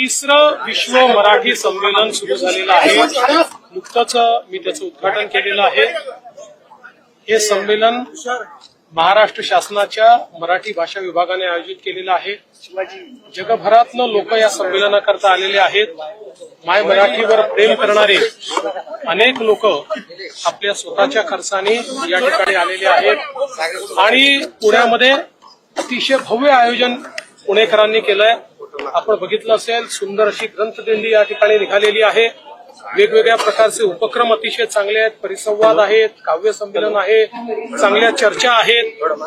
तिसरं विश्व मराठी संमेलन सुरू झालेलं आहे. नुकतंच मी त्याचं उद्घाटन केलेलं आहे. हे संमेलन महाराष्ट्र शासनाच्या मराठी भाषा विभागाने आयोजित केलेलं आहे. जगभरातनं लोक या संमेलनाकरता आलेले आहेत. माय मराठीवर प्रेम करणारे अनेक लोक आपल्या स्वतःच्या खर्चाने या ठिकाणी आलेले आहेत. आणि पुण्यामध्ये अतिशय भव्य आयोजन पुणेकरांनी केलंय. आपण बघितलं असेल सुंदर अशी ग्रंथदिंडी या ठिकाणी निघालेली आहे. वेगवेगळ्या प्रकारचे उपक्रम अतिशय चांगले आहेत परिसंवाद आहेत काव्य संमेलन आहे चांगल्या चर्चा आहेत.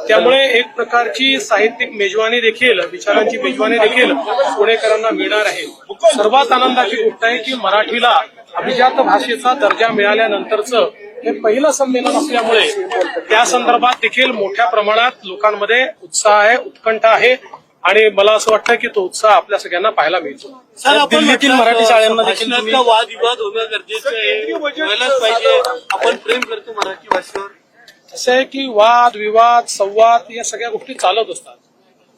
त्यामुळे एक प्रकारची साहित्यिक मेजवानी देखील विचारांची मेजवानी देखील पुणेकरांना मिळणार आहे. सर्वात आनंदाची गोष्ट आहे की मराठीला अभिजात भाषेचा दर्जा मिळाल्यानंतरचं हे पहिलं संमेलन असल्यामुळे त्या संदर्भात देखील मोठ्या प्रमाणात लोकांमध्ये उत्साह आहे उत्कंठ आहे. आणि मला असं वाटतं की तो उत्साह आपल्या सगळ्यांना पाहायला मिळतो. सर आपण दिल्लीतील मराठी शाळांना देखील तुम्ही- वादविवाद होणं गरजेचं आहे. व्हायलाच पाहिजे. आपण प्रेम करतो मराठी भाषेवर. असं आहे की वाद विवाद संवाद या सगळ्या गोष्टी चालत असतात.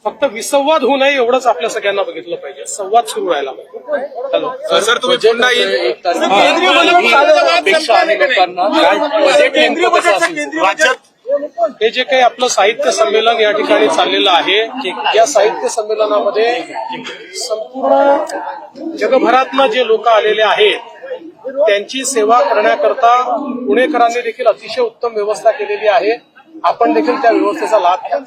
फक्त विसंवाद होऊ नये एवढंच आपल्या सगळ्यांना बघितलं पाहिजे. संवाद सुरू राहायला पाहिजे. हॅलो. सर तुम्ही पुन्हा येईल केंद्रीय बजेट अपेक्षा आणि लोकांना. काय बजेट नेमकं कसं असेल? राज्यात हे जे काही आपलं साहित्य संमेलन या ठिकाणी चाललेलं आहे या साहित्य संमेलनामध्ये संपूर्ण जगभरातनं जे लोक आलेले आहेत त्यांची सेवा करण्याकरता पुणेकरांनी देखील अतिशय उत्तम व्यवस्था केलेली आहे. आपण देखील त्या व्यवस्थेचा लाभ घ्या.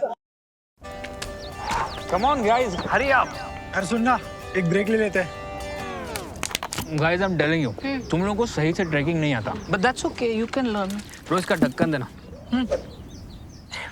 Come on, guys, hurry up. अरे सुन ना एक ब्रेक ले लेते. हैं Guys, I'm telling you, तुम लोगों को सही से ट्रैकिंग नहीं आता. But that's okay, you can learn. रोज का ढक्कन देना.